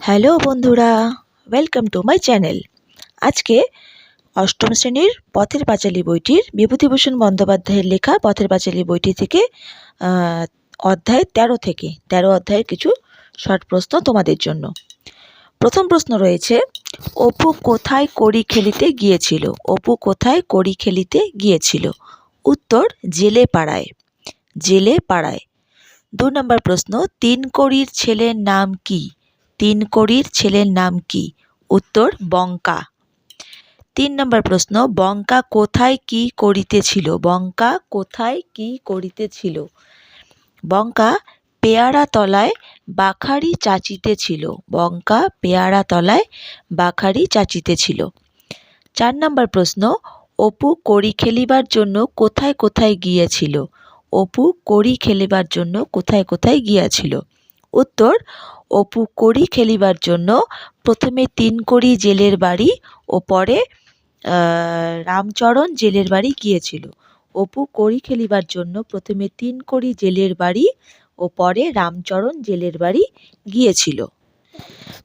Hello বন্ধুরা welcome to my channel আজকে অষ্টম শ্রেণির পথের পাঁচালী বইটির বিভূতিভূষণ বন্দ্যোপাধ্যায়ের লেখা পথের পাঁচালী বইটি থেকে অধ্যায় তেরো থেকে। তেরো অধ্যায়ের কিছু শর্ট প্রশ্ন তোমাদের জন্য। প্রথম প্রশ্ন রয়েছে, অপু কোথায় কড়ি খেলিতে গিয়েছিল? অপু কোথায় কড়ি খেলিতে গিয়েছিল? উত্তর, জেলে পাড়ায়। জেলে পাড়ায়। দু নম্বর প্রশ্ন, তিন কড়ির ছেলের নাম কি? তিন কড়ির ছেলের নাম কি? উত্তর, বঙ্কা। তিন নম্বর প্রশ্ন, বঙ্কা কোথায় কি করিতেছিল? বঙ্কা কোথায় কি করিতেছিল? বঙ্কা পেয়ারা তলায় বাখারি চাচিতেছিল। বঙ্কা পেয়ারা তলায় বাখারি চাচিতেছিল। চার নম্বর প্রশ্ন, অপু কড়ি খেলিবার জন্য কোথায় কোথায় গিয়েছিল? অপু কড়ি খেলিবার জন্য কোথায় কোথায় গিয়েছিল? উত্তর, অপু কড়ি খেলিবার জন্য প্রথমে তিন কড়ি জেলের বাড়ি ও পরে রামচরণ জেলের বাড়ি গিয়েছিল। অপু কড়ি খেলিবার জন্য প্রথমে তিন কড়ি জেলের বাড়ি ও পরে রামচরণ জেলের বাড়ি গিয়েছিল।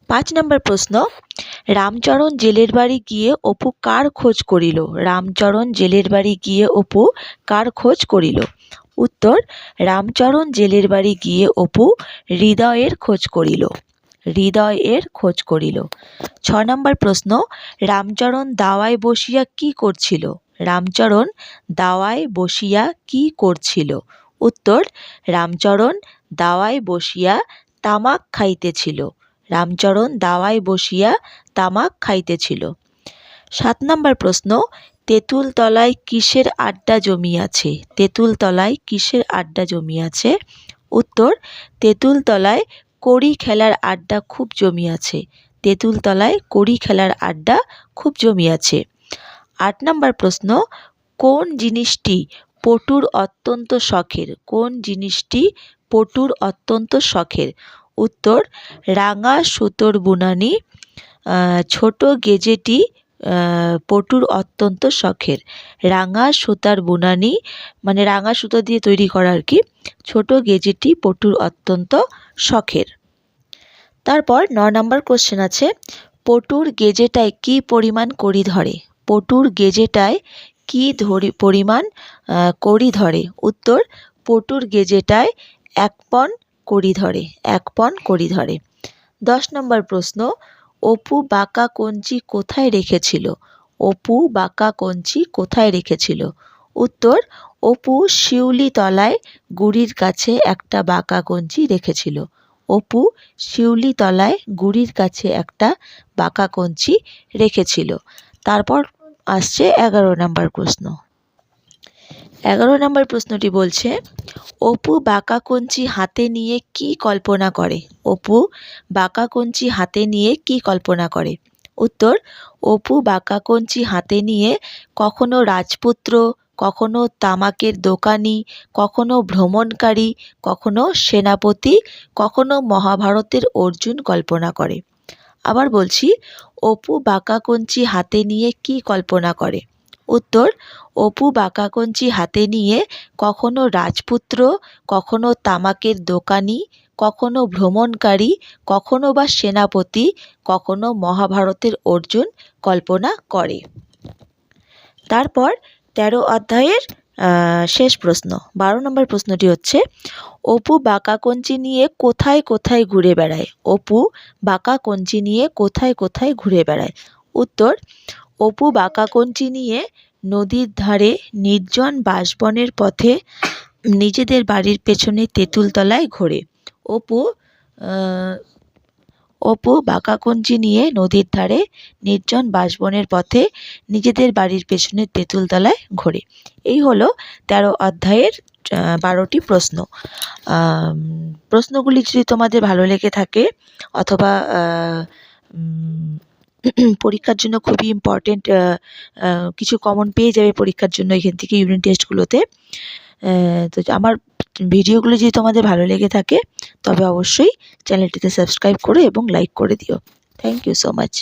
পাঁচ নম্বর প্রশ্ন, রামচরণ জেলের বাড়ি গিয়ে অপু কার খোঁজ করিল? রামচরণ জেলের বাড়ি গিয়ে অপু কার খোঁজ করিল? উত্তর, রামচরণ জেলের বাড়ি গিয়ে অপু হৃদয়ের খোঁজ করিল। হৃদয়ের খোঁজ করিল। ছ নম্বর প্রশ্ন, রামচরণ দাওয়ায় বসিয়া কি করছিল? রামচরণ দাওয়ায় বসিয়া কি করছিল? উত্তর, রামচরণ দাওয়ায় বসিয়া তামাক খাইতেছিল। রামচরণ দাওয়ায় বসিয়া তামাক খাইতেছিল। সাত নম্বর প্রশ্ন তেঁতুল তলায় কিসের আড্ডা জমিয়াছে? তেঁতুল তলায় কিসের আড্ডা জমিয়াছে? উত্তর তেঁতুল তলায় কড়ি খেলার আড্ডা খুব জমিয়াছে। তেঁতুল তলায় কড়ি খেলার আড্ডা খুব জমিয়াছে। আট নম্বর প্রশ্ন, কোন জিনিসটি পটুর অত্যন্ত শখের? কোন জিনিসটি পটুর অত্যন্ত শখের? উত্তর, রাঙা সুতোর বুনানি ছোট গেজেটি পটুর অত্যন্ত শখের। রাঙা সুতার বুনানি মানে রাঙা সুতো দিয়ে তৈরি করা আর কি, ছোট গেজেটি পটুর অত্যন্ত শখের। তারপর ন নম্বর কোশ্চেন আছে, পটুর গেজেটায় কি পরিমাণ করি ধরে? পটুর গেজেটায় কি ধরি, পরিমাণ কড়ি ধরে? উত্তর, পটুর গেজেটায় এক পণ কড়ি ধরে, এক পণ কড়ি ধরে। দশ নম্বর প্রশ্ন অপু বাঁকা কঞ্চি কোথায় রেখেছিল? অপু বাঁকা কঞ্চি কোথায় রেখেছিল? উত্তর, অপু শিউলি তলায় গুড়ির কাছে একটা বাঁকা কঞ্চি রেখেছিল। অপু শিউলি তলায় গুড়ির কাছে একটা বাঁকা কঞ্চি রেখেছিল। তারপর আসছে এগারো নম্বর প্রশ্ন। এগারো নম্বর প্রশ্নটি বলছে, অপু বাঁকা কঞ্চি হাতে নিয়ে কি কল্পনা করে? অপু বাঁকা কঞ্চি হাতে নিয়ে কি কল্পনা করে? উত্তর, অপু বাঁকা কঞ্চি হাতে নিয়ে কখনো রাজপুত্র, কখনো তামাকের দোকানি, কখনো ভ্রমণকারী, কখনো সেনাপতি, কখনো মহাভারতের অর্জুন কল্পনা করে। আবার বলছি, অপু বাঁকা কঞ্চি হাতে নিয়ে কি কল্পনা করে? উত্তর, অপু বাঁকা কঞ্চি হাতে নিয়ে কখনো রাজপুত্র, কখনো তামাকের দোকানি, কখনো ভ্রমণকারী, কখনো বা সেনাপতি, কখনো মহাভারতের অর্জুন কল্পনা করে। তারপর তেরো অধ্যায়ের শেষ প্রশ্ন, বারো নম্বর প্রশ্নটি হচ্ছে, অপু বাঁকা কঞ্চি নিয়ে কোথায় কোথায় ঘুরে বেড়ায়? অপু বাঁকা কঞ্চি নিয়ে কোথায় কোথায় ঘুরে বেড়ায়? উত্তর অপু বাঁকা কঞ্চি নিয়ে নদীর ধারে নির্জন বাঁশবনের পথে নিজেদের বাড়ির পেছনে তেঁতুল তলায় ঘোরে। অপু অপু বাঁকা কঞ্চি নিয়ে নদীর ধারে নির্জন বাঁশবনের পথে নিজেদের বাড়ির পেছনে তেঁতুল তলায় ঘোরে। এই হলো তেরো অধ্যায়ের বারোটি প্রশ্ন। প্রশ্নগুলি যদি তোমাদের ভালো লেগে থাকে অথবা পরীক্ষার জন্য খুবই ইম্পর্টেন্ট কিছু কমন পেয়ে যাবে পরীক্ষার জন্য এখান থেকে ইউনিট টেস্টগুলোতে তো আমার ভিডিওগুলো যদি তোমাদের ভালো লেগে থাকে, তবে অবশ্যই চ্যানেলটিতে সাবস্ক্রাইব করো এবং লাইক করে দিও। Thank you so much